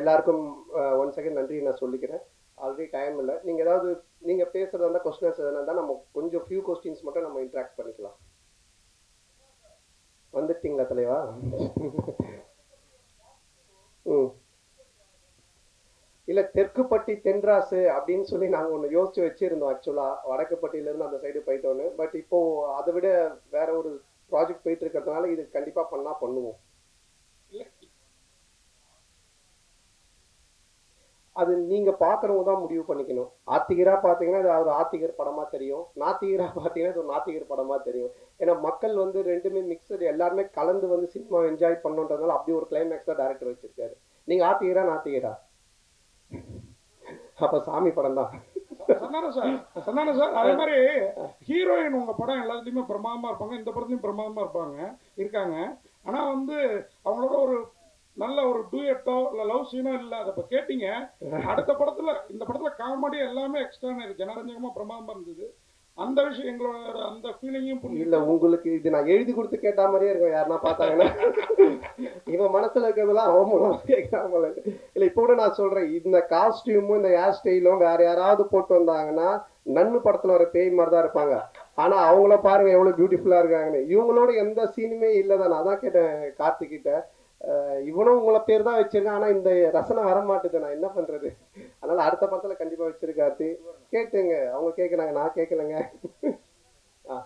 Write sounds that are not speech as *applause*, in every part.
எல்லாருக்கும் one second நன்றி நான் சொல்லிக்கிறேன். ஆல்ரெடி டைம் இல்லை. நீங்கள் ஏதாவது நீங்கள் பேசுகிறதா இருந்தால் கொஸ்டின்ஸ் எதனா இருந்தால் நம்ம கொஞ்சம் ஃபியூ கொஸ்டின்ஸ் மட்டும் நம்ம இன்ட்ராக்ட் பண்ணிக்கலாம். வந்துட்டீங்களா தலைவா? ம். இல்லை தெற்குப்பட்டி தென்றாசு அப்படின்னு சொல்லி நாங்கள் ஒன்று யோசிச்சு வச்சிருந்தோம் ஆக்சுவலாக வடக்குப்பட்டியிலேருந்து அந்த சைடு போயிட்டோன்னு பட் இப்போ அதை விட வேற ஒரு ப்ராஜெக்ட் போயிட்டு இருக்கிறதுனால இது கண்டிப்பாக பண்ணால் பண்ணுவோம். அது நீங்கள் பார்க்குறவங்க தான் முடிவு பண்ணிக்கணும். ஆத்திகரா பார்த்தீங்கன்னா இது ஒரு ஆத்திகர் படமாக தெரியும். நாத்திகரா பார்த்தீங்கன்னா இது ஒரு நாத்திகர் படமாக தெரியும். ஏன்னா மக்கள் வந்து ரெண்டுமே மிக்சடு எல்லாருமே கலந்து வந்து சினிமா என்ஜாய் பண்ணுன்றதுனால அப்படி ஒரு கிளைமேக்ஸ் தான் டேரக்டர் வச்சிருக்காரு. நீங்கள் ஆத்திகரா நாத்திகரா? அப்போ சாமி படம் தான். சந்தான சார் சார் அதே மாதிரி ஹீரோயின் உங்க படம் எல்லாத்துலயுமே பிரமாதமா இருப்பாங்க. இந்த படத்துலயும் பிரமாதமா இருப்பாங்க இருக்காங்க. ஆனா வந்து அவங்களோட ஒரு நல்ல ஒரு டூயட்டோ இல்ல லவ் சீனோ இல்ல அதை இப்ப கேட்டீங்க. அடுத்த படத்துல இந்த படத்துல காமெடி எல்லாமே எக்ஸ்ட்ரா ஜனரஞ்சகமா பிரமாதமா இருந்தது. அந்த விஷயம் எங்களோட அந்த ஃபீலிங்கும் இல்ல உங்களுக்கு இது நான் எழுதி கொடுத்து கேட்ட மாதிரியே இருக்கும். யாருன்னா பார்த்தாங்கன்னா. இவன் மனசுல இருக்கிறதெல்லாம் அவன் மூலமா கேட்காமல இல்ல இப்போ கூட நான் சொல்றேன். இந்த காஸ்டியூமும் இந்த ஹேர் ஸ்டைலும் வேற யாராவது போட்டு வந்தாங்கன்னா நன்னு படத்துல வர பேய் மாதிரி தான் இருப்பாங்க. ஆனா அவங்கள பாருங்க எவ்வளவு பியூட்டிஃபுல்லா இருக்காங்கன்னு. இவங்களோட எந்த சீனுமே இல்லதான் நான் தான் கேட்டேன் கார்த்திகிட்ட இவனும் உங்களை பேர் தான் வச்சிருக்கேன் ஆனா இந்த ரசனை வர மாட்டுது. நான் என்ன பண்றது? அதனால அடுத்த படத்துல கண்டிப்பா வச்சிருக்காரு கேட்டுங்க. அவங்க கேக்குறாங்க நான் கேட்கலங்க ஆ.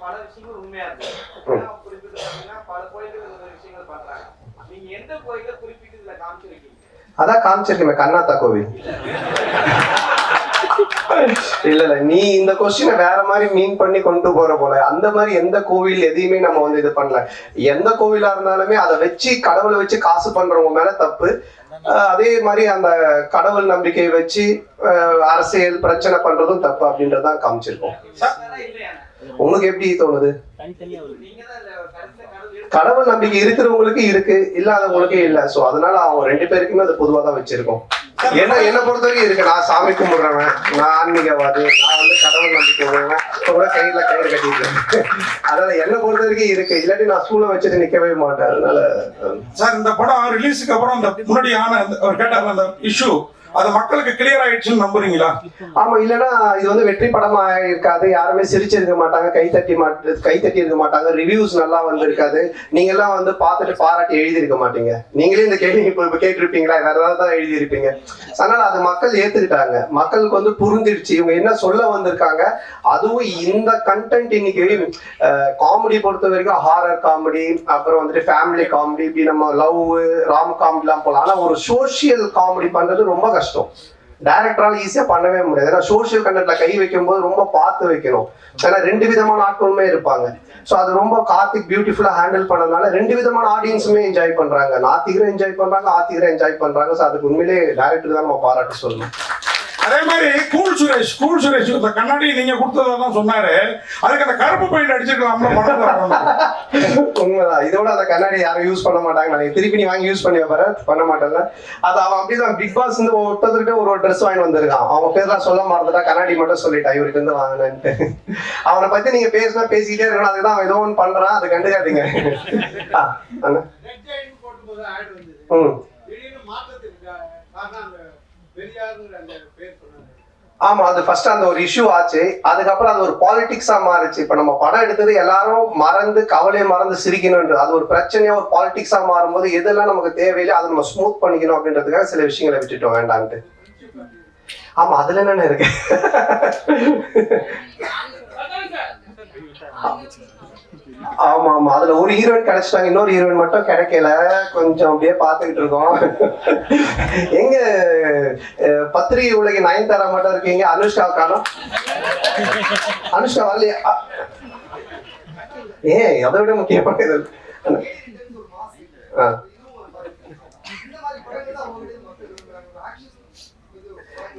பல விஷயங்கள் உண்மையா இருக்கு குறிப்பிட்டு பல கோயில்கள் விஷயங்கள் பண்றாங்க நீங்க எந்த கோயில குறிப்பிட்டு இதுல காமிச்சிருக்கீங்க. அதான் காமிச்சிருக்கேன் கர்நாடகா கோவில். இல்ல இல்ல. நீ இந்த கொஸ்டினை வேற மாதிரி மீன் பண்ணி கொண்டு போற போல. அந்த மாதிரி எந்த கோவில் எதையுமே நம்ம வந்து இது பண்ணல. எந்த கோவிலா இருந்தாலுமே அதை வச்சு கடவுளை வச்சு காசு பண்றவங்க மேல தப்பு. அதே மாதிரி அந்த கடவுள் நம்பிக்கையை வச்சு அரசியல் பிரச்சனை பண்றதும் தப்பு அப்படின்றதான் காமிச்சிருக்கோம். உங்களுக்கு எப்படி தோணுது? கடவுள் கடவுள் நம்பிக்கை இருக்கிறவங்களுக்கு இருக்கு இல்லாதவங்களுக்கு இல்ல. சோ அதனால அவங்க ரெண்டு பேருக்குமே அது பொதுவா தான் வச்சிருக்கோம். என்ன என்னை பொறுத்த வரைக்கும் இருக்கு. நான் சாமி கும்பிடுறவன் நான் ஆன்மீகவாதி நான் வந்து கடவுள் நம்பிக்கை உள்ளவன். இப்ப கூட கையில கயிறு கட்டிட்டு அதனால என்னை பொறுத்த வரைக்கும் இருக்கு. இல்லாட்டி நான் சூளை வச்சுட்டு நிக்கவே மாட்டேன். அதனால சார் இந்த படம் ரிலீஸுக்கு அப்புறம் அந்த முன்னாடி ஆன அந்த- அந்த இஷ்யூ அது மக்களுக்கு கிளியர் ஆயிடுச்சுன்னு நம்புறீங்களா? ஆமா இல்லைன்னா இது வந்து வெற்றி படமா இருக்காது. யாருமே சிரிச்சிருக்க மாட்டாங்க கை தட்டி மாட்டு கை தட்டி இருக்க மாட்டாங்க. ரிவ்யூஸ் நல்லா வந்திருக்காது. நீங்க எல்லாம் வந்து பார்த்துட்டு பாராட்டி எழுதியிருக்க மாட்டீங்க. நீங்களே இந்த கேள்வி இப்போ இப்போ கேட்டிருப்பீங்களா? வேற ஏதாவது தான் எழுதியிருப்பீங்க. அதனால அது மக்கள் ஏத்துக்கிட்டாங்க. மக்களுக்கு வந்து புரிஞ்சிருச்சு. இவங்க என்ன சொல்ல வந்திருக்காங்க? அதுவும் இந்த கண்டென்ட் இன்னைக்கு காமெடி பொறுத்த வரைக்கும் ஹாரர் காமெடி அப்புறம் வந்துட்டு ஃபேமிலி காமெடி இப்படி நம்ம லவ் ராம் காமெடிலாம் போகலாம் ஆனா ஒரு சோஷியல் காமெடி பண்றது ரொம்ப கஷ்டம். டைரக்டரால் ஈஸியா பண்ணவே முடியாது. ஏன்னா சோஷியல் கண்டென்ட்ல கை வைக்கும்போது ரொம்ப பார்த்து வைக்கணும். ஏன்னா ரெண்டு விதமான ஆட்களுமே இருப்பாங்க. ஸோ அது ரொம்ப கார்த்திக் பியூட்டிஃபுல்லா ஹேண்டில் பண்ணதுனால ரெண்டு விதமான ஆடியன்ஸுமே என்ஜாய் பண்றாங்க. நாத்திகரும் என்ஜாய் பண்றாங்க ஆத்திகரும் என்ஜாய் பண்றாங்க. ஸோ அதுக்கு உண்மையிலே டேரக்டர் தான் நம்ம பாராட்டு சொல்லணும். அதே மாதிரி கூல் சுரேஷ் கூல் சுரேஷ் இந்த கண்ணாடி நீங்க கொடுத்ததா தான் சொன்னாரு. அதுக்கு அந்த கருப்பு பெயிண்ட் அடிச்சிருக்கலாம்ல படத்துல உண்மைதான். இதோட அந்த கண்ணாடி யாரும் யூஸ் பண்ண மாட்டாங்க நான் திருப்பி நீ வாங்கி யூஸ் பண்ணி வைப்பாரு பண்ண மாட்டேன்ல அது அவன் அப்படிதான். பிக் பாஸ் வந்து ஒருத்தர்கிட்ட ஒரு ஒரு ட்ரெஸ் வாங்கி வந்திருக்கான். அவன் பேர்லாம் சொல்ல மறந்துட்டா கண்ணாடி மட்டும் சொல்லிட்டான் இவருக்கு இருந்து வாங்கினேன்ட்டு. அவனை பத்தி நீங்க பேசினா பேசிக்கிட்டே இருக்கணும் அதுக்கு தான் அவன் ஏதோ ஒன்று பண்றான். அது கண்டுக்காதீங்க. *laughs* ஆ, ம் திடீர்னு மாற்றத்துக்கு கா- காரணம் அந்த பெரியாருங்கிற அந்த பேர் சொன்னாங்க ஆமா அது ஃபர்ஸ்ட் அந்த ஒரு இஷ்யூ ஆச்சு. அதுக்கப்புறம் அது ஒரு பாலிடிக்ஸா மாறுச்சு. இப்ப நம்ம படம் எடுத்தது எல்லாரும் மறந்து கவலையை மறந்து சிரிக்கணும்ன்றது அது ஒரு பிரச்சனையா ஒரு பாலிடிக்ஸா மாறும்போது எதெல்லாம் நமக்கு தேவையில்லை அதை நம்ம ஸ்மூத் பண்ணிக்கணும் அப்படின்றதுக்காக சில விஷயங்களை விட்டுட்டோம். வேண்டான்ட்டு. ஆமா அதுல என்னென்ன இருக்கு? ஆமா ஆமா. அதுல ஒரு ஹீரோயின் கிடைச்சிட்டாங்க. இன்னொரு ஹீரோயின் மட்டும் கிடைக்கல. கொஞ்சம் அப்படியே பார்த்துக்கிட்டு இருக்கோம். எங்க பத்திரிகை உலக நயன்தாரா மட்டும் இருக்கீங்க? அனுஷ்கா காணும் அனுஷ்கா வரலையா? ஏன்? அதை விட முக்கியமானது ஆ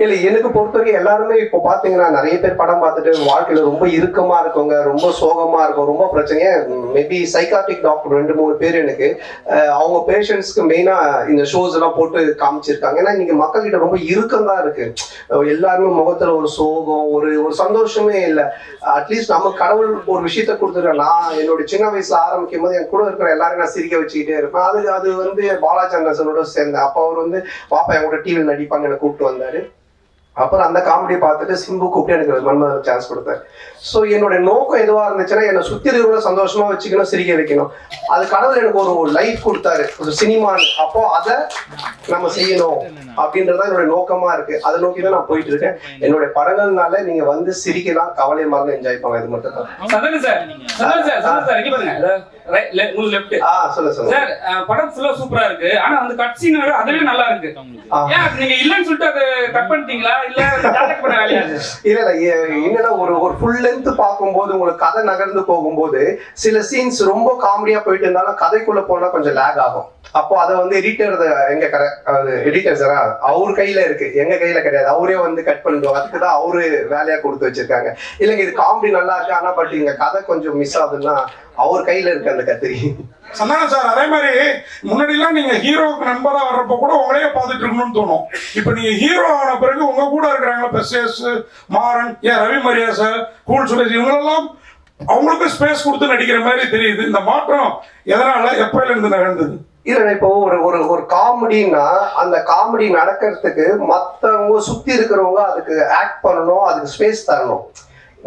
இல்ல எனக்கு பொறுத்தவரைக்கும் எல்லாருமே இப்போ பாத்தீங்கன்னா நிறைய பேர் படம் பார்த்துட்டு வாழ்க்கையில ரொம்ப இறுக்கமா இருக்கவங்க ரொம்ப சோகமா இருக்கும் ரொம்ப பிரச்சனையா மேபி சைக்காட்டிக் டாக்டர் ரெண்டு மூணு பேர் எனக்கு அவங்க பேஷண்ட்ஸ்க்கு மெயினா இந்த ஷோஸ் எல்லாம் போட்டு காமிச்சிருக்காங்க. ஏன்னா இன்னைக்கு மக்கள் கிட்ட ரொம்ப இறுக்கம் தான் இருக்கு. எல்லாருமே முகத்துல ஒரு சோகம் ஒரு ஒரு சந்தோஷமே இல்லை. அட்லீஸ்ட் நம்ம கடவுள் ஒரு விஷயத்த கொடுத்துருக்கேன் நான் என்னோட சின்ன வயசுல ஆரம்பிக்கும் போது என் கூட இருக்கிற எல்லாரும் நான் சிரிக்க வச்சுக்கிட்டே இருப்பேன். அது அது வந்து பாலாஜி அண்ணசனோட சேர்ந்தேன் அப்போ அவர் வந்து பாப்பா என் கூட டிவியில் நடிப்பாங்க என்னை கூப்பிட்டு வந்தாரு. அப்புறம் அந்த காமெடி பார்த்துட்டு சிம்பு கூப்பிட்டு எனக்கு மன்மதன் சான்ஸ் கொடுத்தாரு. ஸோ என்னோட நோக்கம் எதுவா இருந்துச்சுன்னா என்னை சுத்தி இருக்கிறவங்கள சந்தோஷமா வச்சுக்கணும் சிரிக்க வைக்கணும். அது கடவுள் எனக்கு ஒரு லைஃப் கொடுத்தாரு. ஒரு சினிமான்னு அப்போ அதை நம்ம செய்யணும் அப்படின்றத என்னோட நோக்கமா இருக்கு. அதை நோக்கி தான் நான் போயிட்டு இருக்கேன் என்னோட படங்கள்னால நீங்க வந்து சிரிக்கலாம் கவலை மறந்து என்ஜாய் பண்ணலாம். இது மட்டும் தான். ஆ. சொல்ல சொல்லுங்க சார் படம் ஃபுல்லா சூப்பரா இருக்கு. ஆனா அந்த கட் சீன் அதுவே நல்லா இருக்கு. அது நீங்க இல்லன்னு சொல்லிட்டு அது கட் பண்ணிட்டீங்களா? இல்ல இல்ல என்னன்னா ஒரு ஒரு ஃபுல் லென்த் பார்க்கும்போது உங்களுக்கு கதை நகர்ந்து போகும்போது சில சீன்ஸ் ரொம்ப காமெடியா போயிட்டு இருந்தாலும் கதைக்குள்ள போனா கொஞ்சம் லேக் ஆகும். அப்போ அதை வந்து எடிட்டர் எங்க எடிட்டர் சார் அவர் கையில இருக்கு. எங்க கையில கிடையாது. அவரே வந்து கட் பண்ணிடுவாங்க அதுக்கு தான் அவரு வேலையா கொடுத்து வச்சிருக்காங்க. இல்லைங்க இது காமெடி நல்லா இருக்கு. ஆனா பட் இங்க கதை கொஞ்சம் மிஸ் ஆகுதுன்னா அவர் கையில இருக்கு அந்த கத்திரி. சந்தானம் சார் அதே மாதிரி முன்னாடிலாம் நீங்க ஹீரோவுக்கு நண்பரா வர்றப்ப கூட உங்களையே பார்த்துட்டு இருக்கணும்னு தோணும். இப்போ நீங்க ஹீரோ ஆன பிறகு உங்க கூட இருக்கிறாங்களா? பெஸ்எஸ் மாறன் ஏன் ரவி மரியா சார் கூல் சுரேஷ் இவங்களெல்லாம் அவங்களுக்கு ஸ்பேஸ் கொடுத்து நடிக்கிற மாதிரி தெரியுது. இந்த மாற்றம் எதனால? எப்பயில இருந்து நிகழ்ந்தது இல்ல இப்போ ஒரு ஒரு ஒரு காமெடினா அந்த காமெடி நடக்கிறதுக்கு மத்தவங்க சுத்தி இருக்கிறவங்க அதுக்கு ஆக்ட் பண்ணணும் அதுக்கு ஸ்பேஸ் தரணும்.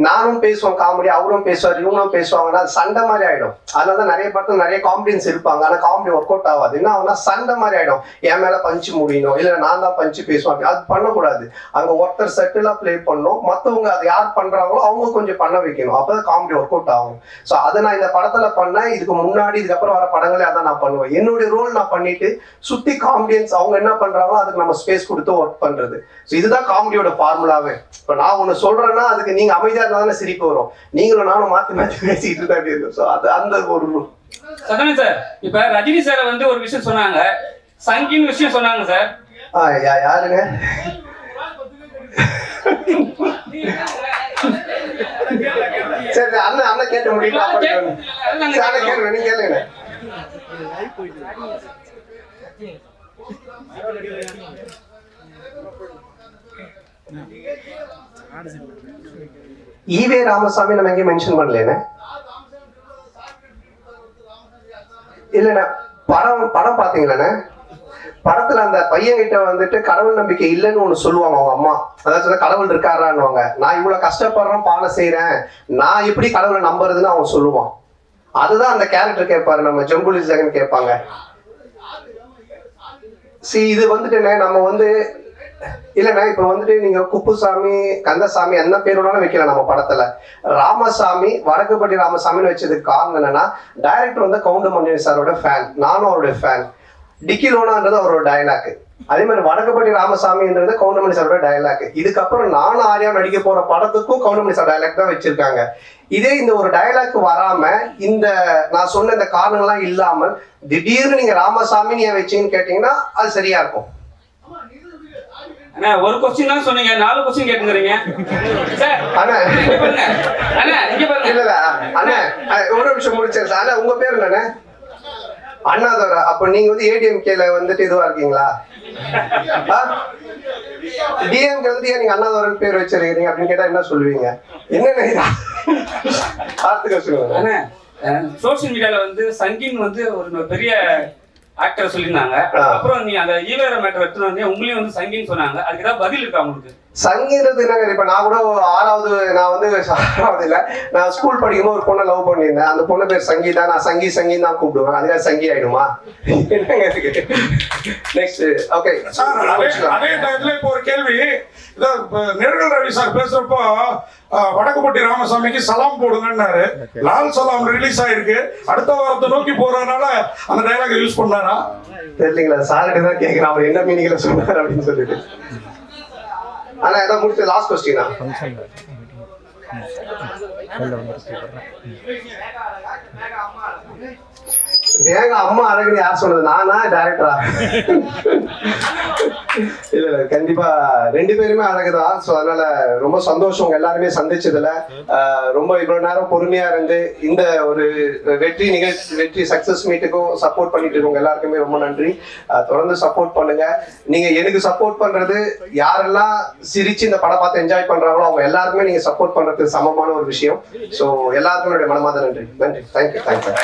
நானும் பேசுவோம் காமெடி அவரும் பேசுவார் இவங்களும் பேசுவாங்கன்னா அது சண்டை மாதிரி ஆயிடும். அதனால தான் நிறைய படத்துல நிறைய காமெடியன்ஸ் இருப்பாங்க. ஆனா காமெடி ஒர்க் அவுட் ஆகாது. என்ன ஆகும்னா சண்டை மாதிரி ஆயிடும். என் மேல பஞ்சு முடியணும். இல்ல நான் தான் பஞ்சு பேசுவேன். அது பண்ணக்கூடாது. அங்க ஒருத்தர் செட்டிலா ப்ளே பண்ணணும். மத்தவங்க அதை யார் பண்றாங்களோ அவங்க கொஞ்சம் பண்ண வைக்கணும். அப்பதான் காமெடி ஒர்க் அவுட் ஆகும். ஸோ அதை நான் இந்த படத்துல பண்ணேன். இதுக்கு முன்னாடி இதுக்கப்புறம் வர படங்களே அதான் நான் பண்ணுவேன். என்னுடைய ரோல் நான் பண்ணிட்டு சுத்தி காமெடியன்ஸ் அவங்க என்ன பண்றாங்களோ அதுக்கு நம்ம ஸ்பேஸ் கொடுத்து ஒர்க் பண்றது. ஸோ இதுதான் காமெடியோட ஃபார்முலாவே இப்போ நான் ஒன்று சொல்றேன்னா அதுக்கு நீங்க அமைதியா தானே சிரிப்பு வரும். நீங்களும் நானும் மாத்தி மாத்தி பேசிட்டு இருந்தா எப்படி இருக்கும்? ஸோ அது அந்த ஒரு சதன் சார் இப்ப ரஜினி சார் வந்து ஒரு விஷயம் சொன்னாங்க. சங்கின்னு விஷயம் சொன்னாங்க சார். ஆ, யா- யாருங்க? சரி அண்ணன் அண்ணன் கேட்டு முடியும்? அண்ணன் கேளுங்க நீங்க கேளுங்க. ஈவே ராமசாமி நம்ம எங்கேயும் மென்ஷன் பண்ணலனே இல்லைண்ணா படம் படம் பார்த்தீங்களாண்ணே படத்துல அந்த பையன் கிட்ட வந்துட்டு கடவுள் நம்பிக்கை இல்லைன்னு ஒண்ணு சொல்லுவாங்க அவங்க அம்மா. அதாவது கடவுள் இருக்காரான்னுவாங்க. நான் இவ்வளவு கஷ்டப்படுறேன் பாலை செய்யறேன் நான் எப்படி கடவுளை நம்புறதுன்னு அவன் சொல்லுவான். அதுதான் அந்த கேரக்டர் கேட்பாரு நம்ம ஜம்புலி ஜெகன் கேட்பாங்க. சி இது வந்துட்டுண்ணே நம்ம வந்து இல்லைண்ணா இப்ப வந்துட்டு நீங்க குப்புசாமி கந்தசாமி எந்த பேர் வைக்கல வைக்கலாம் நம்ம படத்துல. ராமசாமி வடக்குப்பட்டி ராமசாமின்னு வச்சதுக்கு காரணம் என்னன்னா டைரக்டர் வந்து கவுண்டமணி சாரோட ஃபேன் நானும் அவருடைய ஃபேன் டிக்கி லோனான்றது அவரோட டயலாக் அதே மாதிரி வடக்குப்பட்டி ராமசாமின்றது கவுண்டமணி சாரோட டயலாக் இதுக்கப்புறம் நானும் ஆர்யா நடிக்க போற படத்துக்கும் கவுண்டமணி சார் டயலாக் தான் வச்சிருக்காங்க. இதே இந்த ஒரு டயலாக் வராம இந்த நான் சொன்ன இந்த காரணங்கள்லாம் இல்லாமல் திடீர்னு நீங்க ராமசாமின்னு ஏன் வச்சீங்கன்னு கேட்டீங்கன்னா அது சரியா இருக்கும். அண்ணா ஒரு கொஸ்டின் தான் சொன்னீங்க. நாலு கொஸ்டின் கேட்டுக்கிறீங்க சார் அண்ணா. இங்க பாருங்க. அண்ணா இங்க பாருங்க. இல்ல இல்ல அண்ணா ஒரு நிமிஷம் முடிச்சேன் சார். அண்ணா உங்க பேர் என்னண்ணே? அண்ணாதோரா. அப்ப நீங்க வந்து ஏடிஎம்கேல வந்துட்டு இதுவா இருக்கீங்களா? டிஎம்கே வந்து ஏன் நீங்க அண்ணாதோரன் பேர் வச்சிருக்கீங்க அப்படின்னு கேட்டா என்ன சொல்லுவீங்க? என்னென்ன? பார்த்துக்க சொல்லுங்க அண்ணா சோஷியல் மீடியால வந்து சங்கின் வந்து ஒரு பெரிய ஆக்டர் சொல்லியிருந்தாங்க. அப்புறம் நீ அந்த ஈவேர மேட்டர் எடுத்துட்டு வந்து உங்களையும் வந்து சங்கின்னு சொன்னாங்க. அதுக்கு ஏதாவது பதில் இருக்கா உங்களுக்கு? சங்கீதத்து என்னங்க இப்ப நான் கூட ஆறாவது நான் வந்து ஆறாவது இல்ல நான் ஸ்கூல் படிக்கும்போது ஒரு பொண்ணை லவ் பண்ணியிருந்தேன். அந்த பொண்ணு பேர் சங்கீதா. நான் சங்கி சங்கி தான் கூப்பிடுவேன். அதுக்காக சங்கி ஆயிடுமா? என்னங்க இதுக்கு நெக்ஸ்ட் ஓகே சார் அதே அதே டயத்துல இப்போ ஒரு கேள்வி. இதோ இப்ப நிழல் ரவி சார் பேசுறப்போ வடக்குப்பட்டி ராமசாமிக்கு சலாம் போடுங்கன்னாரு. லால் சலாம் ரிலீஸ் ஆயிருக்கு. அடுத்த வாரத்தை நோக்கி போறதுனால அந்த டைலாக் யூஸ் பண்ணாரா. தெரியலீங்களா சார்கிட்ட தான் கேட்கிறேன் அவர் என்ன மீனிங்ல சொன்னார் அப்படின்னு சொல்லிட்டு. ஆனா ஏதாவது முடிச்ச லாஸ்ட் கொஸ்டினா. வேக அம்மா அழகுன்னு யார் சொன்னது நானா டேரக்டரா இல்ல இல்ல கண்டிப்பா ரெண்டு பேருமே அழகுதான். சோ அதனால ரொம்ப சந்தோஷம். உங்க எல்லாருமே சந்திச்சதுல. ரொம்ப இவ்வளவு நேரம் பொறுமையா இருந்து இந்த ஒரு வெற்றி நிகழ்ச்சி வெற்றி சக்சஸ் மீட்டுக்கும் சப்போர்ட் பண்ணிட்டு இருக்கவங்க எல்லாருக்குமே ரொம்ப நன்றி. தொடர்ந்து சப்போர்ட் பண்ணுங்க. நீங்க எனக்கு சப்போர்ட் பண்றது யாரெல்லாம் சிரிச்சு இந்த படம் பார்த்து என்ஜாய் பண்றாங்களோ அவங்க எல்லாருக்குமே நீங்க சப்போர்ட் பண்றது சமமான ஒரு விஷயம். சோ எல்லாருக்கும் என்னுடைய மனமாத நன்றி. நன்றி. Thank you thank you